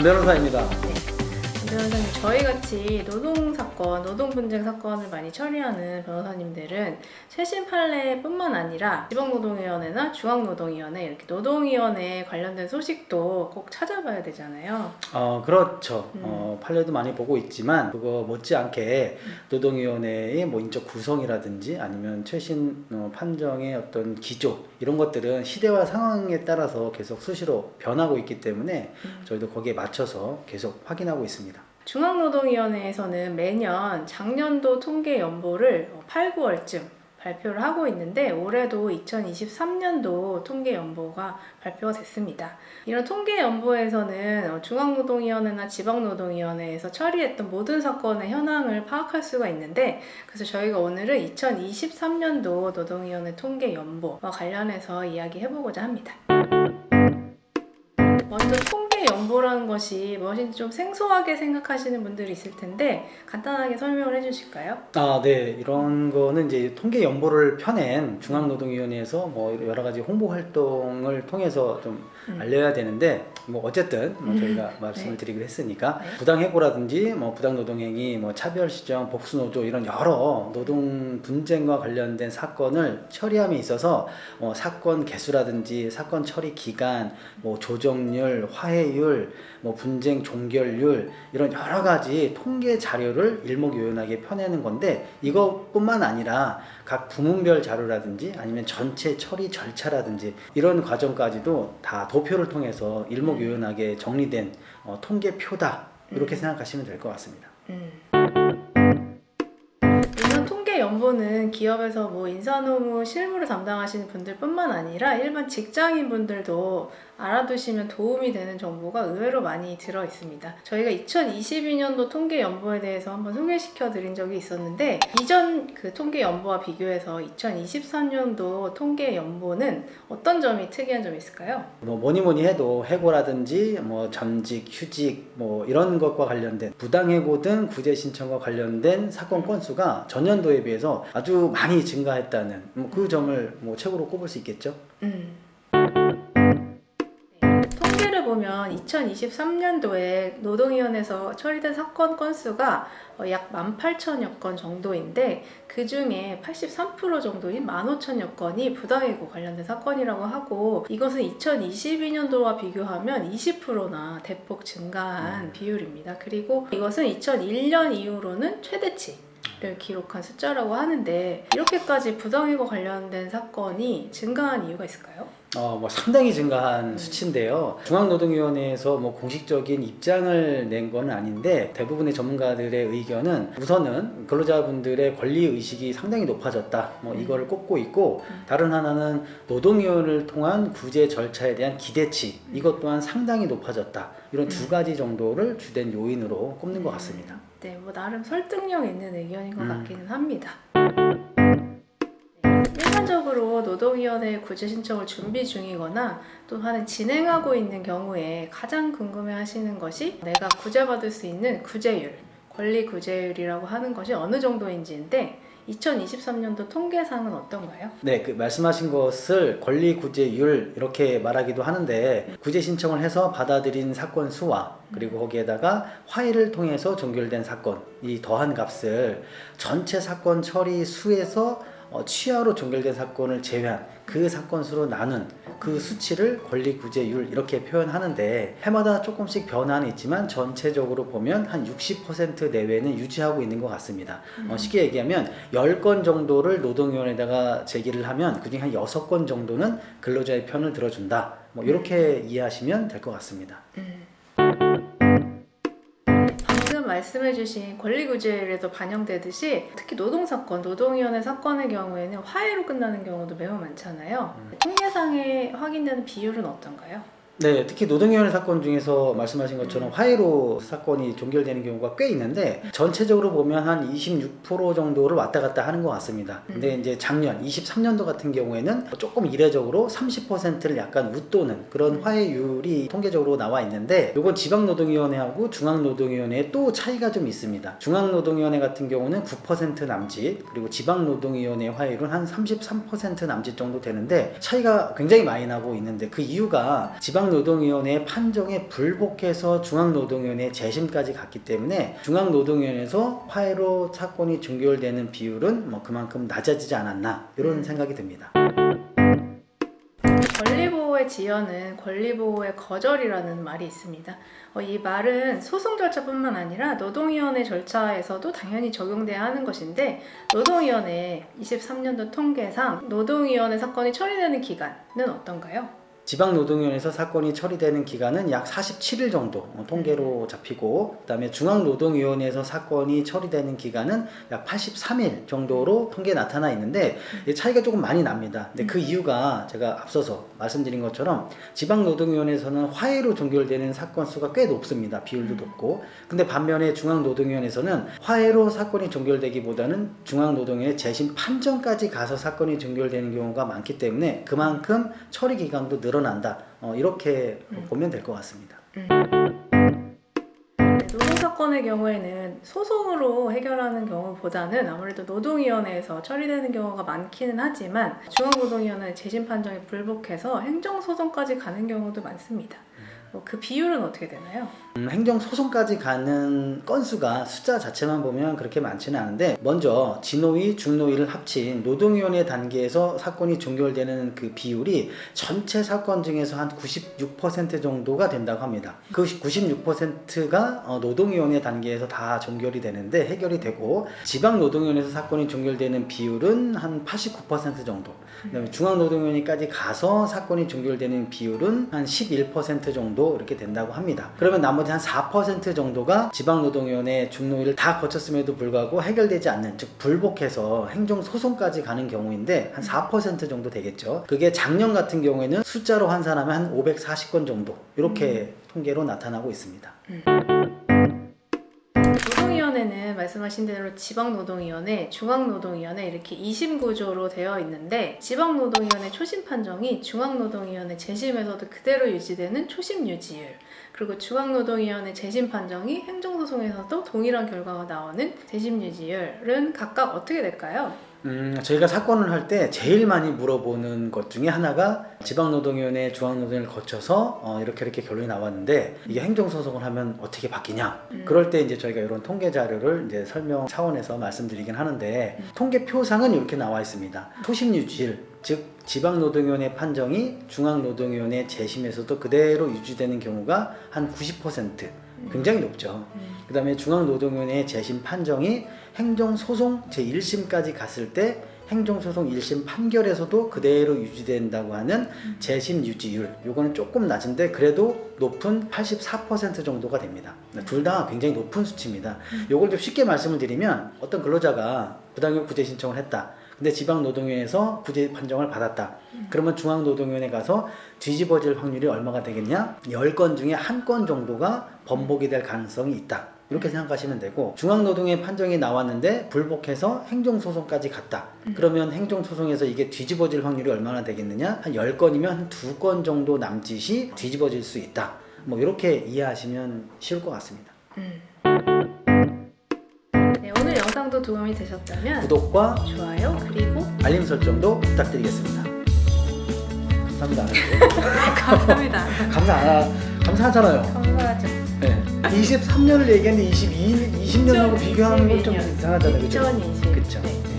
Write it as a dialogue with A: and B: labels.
A: 안 변호사입니다.
B: 변호사님, 저희 같이 노동 사건, 노동 분쟁 사건을 많이 처리하는 변호사님들은 최신 판례뿐만 아니라 지방노동위원회나 중앙노동위원회 이렇게 노동위원회 관련된 소식도 꼭 찾아봐야 되잖아요.
A: 어, 그렇죠.
B: 음.
A: 어, 판례도 많이 보고 있지만 그거 못지않게 노동위원회의 뭐 인적 구성이라든지 아니면 최신 어, 판정의 어떤 기조 이런 것들은 시대와 상황에 따라서 계속 수시로 변하고 있기 때문에
B: 음.
A: 저희도 거기에 맞춰서 계속 확인하고 있습니다.
B: 중앙노동위원회에서는 매년 작년도 통계 연보를 8, 9월쯤 발표를 하고 있는데 올해도 2023년도 통계 연보가 발표가 됐습니다. 이런 통계 연보에서는 어, 중앙노동위원회나 지방노동위원회에서 처리했던 모든 사건의 현황을 파악할 수가 있는데 그래서 저희가 오늘은 2023년도 노동위원회 통계 연보와 관련해서 이야기해보고자 합니다. 먼저 통계 연보라는 것이 무엇인지 좀 생소하게 생각하시는 분들이 있을 텐데 간단하게 설명을 해주실까요?
A: 아, 네. 이런 거는 이제 통계 연보를 펴낸 중앙노동위원회에서 뭐 여러 가지 홍보 활동을 통해서 좀
B: 음.
A: 알려야 되는데 뭐 어쨌든 뭐
B: 음.
A: 저희가 말씀을
B: 네.
A: 드리기로 했으니까
B: 네.
A: 부당해고라든지 뭐 부당노동행위, 뭐 차별시정, 복수노조 이런 여러 노동 분쟁과 관련된 사건을 처리함에 있어서 뭐 사건 개수라든지 사건 처리 기간, 뭐 조정률, 화해율, 뭐 분쟁 종결률 이런 여러 가지 통계 자료를 일목요연하게 펴내는 건데 이것뿐만 아니라 각 부문별 자료라든지 아니면 전체 처리 절차라든지 이런 과정까지도 다 도표를 통해서 일목요연하게 정리된 어, 통계표다 이렇게
B: 음.
A: 생각하시면 될 것 같습니다.
B: 음. 이런 통계 연보는 기업에서 뭐 인사노무 실무를 담당하시는 분들뿐만 아니라 일반 직장인 분들도 알아두시면 도움이 되는 정보가 의외로 많이 들어 있습니다. 저희가 2022년도 통계 연보에 대해서 한번 소개시켜 드린 적이 있었는데 이전 그 통계 연보와 비교해서 2023년도 통계 연보는 어떤 점이 특이한 점이 있을까요?
A: 뭐 뭐니 뭐니 해도 해고라든지 뭐 전직, 휴직 뭐 이런 것과 관련된 부당해고 등 구제 신청과 관련된 사건 건수가 전년도에 비해서 아주 많이 증가했다는 뭐 그 점을 뭐 최고로 꼽을 수 있겠죠.
B: 음. 보면 2023년도에 노동위원회에서 처리된 사건 건수가 어, 약 18,000여 건 정도인데 그 중에 83% 정도인 15,000여 건이 부당해고 관련된 사건이라고 하고 이것은 2022년도와 비교하면 20%나 대폭 증가한 비율입니다. 그리고 이것은 2001년 이후로는 최대치 를 기록한 숫자라고 하는데 이렇게까지 부당해고 관련된 사건이 증가한 이유가 있을까요?
A: 어, 뭐 상당히 증가한
B: 음.
A: 수치인데요. 중앙노동위원회에서 뭐 공식적인 입장을 낸 건 아닌데 대부분의 전문가들의 의견은 우선은 근로자분들의 권리 의식이 상당히 높아졌다. 뭐
B: 음.
A: 이걸 꼽고 있고
B: 음.
A: 다른 하나는 노동위원회를 통한 구제 절차에 대한 기대치 이것 또한 상당히 높아졌다. 이런 두
B: 음.
A: 가지 정도를 주된 요인으로 꼽는 것 같습니다.
B: 네, 뭐 나름 설득력 있는 의견인 것
A: 음.
B: 같기는 합니다. 네, 일반적으로 노동위원회 구제 신청을 준비 중이거나 또 하는 진행하고 있는 경우에 가장 궁금해 하시는 것이 내가 구제받을 수 있는 구제율, 권리 구제율이라고 하는 것이 어느 정도인지인데 2023년도 통계상은 어떤가요?
A: 네, 그 말씀하신 것을 권리 구제율 이렇게 말하기도 하는데 구제 신청을 해서 받아들인 사건 수와 그리고 거기에다가 화해를 통해서 종결된 사건 이 더한 값을 전체 사건 처리 수에서 어, 취하로 종결된 사건을 제외한 그 사건 수로 나눈 그 수치를 권리 구제율 이렇게 표현하는데 해마다 조금씩 변화는 있지만 전체적으로 보면 한 60% 내외는 유지하고 있는 것 같습니다. 어, 쉽게 얘기하면 10건 정도를 노동위원회에다가 제기를 하면 그중에 한 6건 정도는 근로자의 편을 들어준다. 뭐 이렇게 이해하시면 될 것 같습니다.
B: 음. 말씀해주신 권리구제율에도 반영되듯이 특히 노동사건, 노동위원회 사건의 경우에는 화해로 끝나는 경우도 매우 많잖아요.
A: 음.
B: 통계상에 확인되는 비율은 어떤가요?
A: 네, 특히 노동위원회 사건 중에서 말씀하신 것처럼 화해로 사건이 종결되는 경우가 꽤 있는데 전체적으로 보면 한 26% 정도를 왔다 갔다 하는 것 같습니다. 근데 이제 작년 23년도 같은 경우에는 조금 이례적으로 30%를 약간 웃도는 그런 화해율이 통계적으로 나와 있는데 이건 지방노동위원회하고 중앙노동위원회에 또 차이가 좀 있습니다. 중앙노동위원회 같은 경우는 9% 남짓 그리고 지방노동위원회 화해율은 한 33% 남짓 정도 되는데 차이가 굉장히 많이 나고 있는데 그 이유가 지방 중앙노동위원회 판정에 불복해서 중앙노동위원회 재심까지 갔기 때문에 중앙노동위원회에서 화해로 사건이 종결되는 비율은 뭐 그만큼 낮아지지 않았나 이런
B: 음.
A: 생각이 듭니다.
B: 권리보호의 지연은 권리보호의 거절이라는 말이 있습니다. 어, 이 말은 소송 절차뿐만 아니라 노동위원회 절차에서도 당연히 적용돼야 하는 것인데 노동위원회 23년도 통계상 노동위원회 사건이 처리되는 기간은 어떤가요?
A: 지방노동위원회에서 사건이 처리되는 기간은 약 47일 정도 어, 통계로 잡히고 그다음에 중앙노동위원회에서 사건이 처리되는 기간은 약 83일 정도로 통계에 나타나 있는데 이 차이가 조금 많이 납니다. 근데 그 이유가 제가 앞서서 말씀드린 것처럼 지방노동위원회에서는 화해로 종결되는 사건 수가 꽤 높습니다. 비율도
B: 음.
A: 높고 근데 반면에 중앙노동위원회에서는 화해로 사건이 종결되기보다는 중앙노동위원회 재심 판정까지 가서 사건이 종결되는 경우가 많기 때문에 그만큼 처리 기간도 늘어 난다. 어, 이렇게
B: 음.
A: 보면 될 것 같습니다.
B: 네, 노동 사건의 경우에는 소송으로 해결하는 경우보다는 아무래도 노동위원회에서 처리되는 경우가 많기는 하지만 중앙노동위원회 재심 판정에 불복해서 행정소송까지 가는 경우도 많습니다. 뭐그 비율은 어떻게 되나요?
A: 음, 행정 소송까지 가는 건수가 숫자 자체만 보면 그렇게 많지는 않은데 먼저 진노위, 중노위를 합친 노동위원회 단계에서 사건이 종결되는 그 비율이 전체 사건 중에서 한 96% 정도가 된다고 합니다. 그 96%가 어, 노동위원회 단계에서 다 종결이 되는데 해결이 되고 지방 노동위원회에서 사건이 종결되는 비율은 한 89% 정도 그다음에 중앙 노동위원회까지 가서 사건이 종결되는 비율은 한 11% 정도 이렇게 된다고 합니다. 그러면 나머지 한 4% 정도가 지방노동위원회 중노위를 다 거쳤음에도 불구하고 해결되지 않는 즉 불복해서 행정 소송까지 가는 경우인데 한 4% 정도 되겠죠. 그게 작년 같은 경우에는 숫자로 환산하면 한 540건 정도 이렇게 통계로 나타나고 있습니다.
B: 노 동위원회는 말씀하신 대로 지방노동위원회, 중앙노동위원회 이렇게 2심 구조로 되어 있는데 지방노동위원회 초심 판정이 중앙노동위원회 재심에서도 그대로 유지되는 초심 유지율 그리고 중앙노동위원회 재심 판정이 행정소송에서도 동일한 결과가 나오는 재심 유지율은 각각 어떻게 될까요?
A: 음, 저희가 사건을 할 때 제일 많이 물어보는 것 중에 하나가 지방노동위원회, 중앙노동위를 거쳐서 어, 이렇게 이렇게 결론이 나왔는데 이게 행정소송을 하면 어떻게 바뀌냐?
B: 음.
A: 그럴 때 이제 저희가 이런 통계 자료를 이제 설명 차원에서 말씀드리긴 하는데
B: 음.
A: 통계표상은 이렇게 나와 있습니다. 초심 유지율, 즉 지방노동위원회 판정이 중앙노동위원회 재심에서도 그대로 유지되는 경우가 한 90% 굉장히 높죠.
B: 음.
A: 그 다음에 중앙노동위원회 재심 판정이 행정소송 제1심까지 갔을 때 행정소송 1심 판결에서도 그대로 유지된다고 하는 재심 유지율 요거는 조금 낮은데 그래도 높은 84% 정도가 됩니다. 둘 다 굉장히 높은 수치입니다. 요걸 좀 쉽게 말씀을 드리면 어떤 근로자가 부당이용 구제 신청을 했다. 근데 지방노동위원회에서 구제 판정을 받았다. 그러면 중앙노동위원회 가서 뒤집어질 확률이 얼마가 되겠냐? 10건 중에 한 건 정도가 번복이 될 가능성이 있다. 이렇게 생각하시면 되고 중앙노동위의 판정이 나왔는데 불복해서 행정소송까지 갔다. 그러면 행정소송에서 이게 뒤집어질 확률이 얼마나 되겠느냐? 한 10건이면 한 2건 정도 남짓이 뒤집어질 수 있다. 뭐 이렇게 이해하시면 쉬울 것 같습니다.
B: 음. 영상도 도움이 되셨다면
A: 구독과
B: 좋아요 그리고
A: 알림 설정도 부탁드리겠습니다. 감사합니다.
B: 감사합니다.
A: 감사 안 하, 감사하잖아요.
B: 감사하죠.
A: 네. 23년을 얘기했는데 22, 20년하고 비교하는 건 좀 이상하잖아요. 그죠?
B: 2020.
A: 그쵸.
B: 네.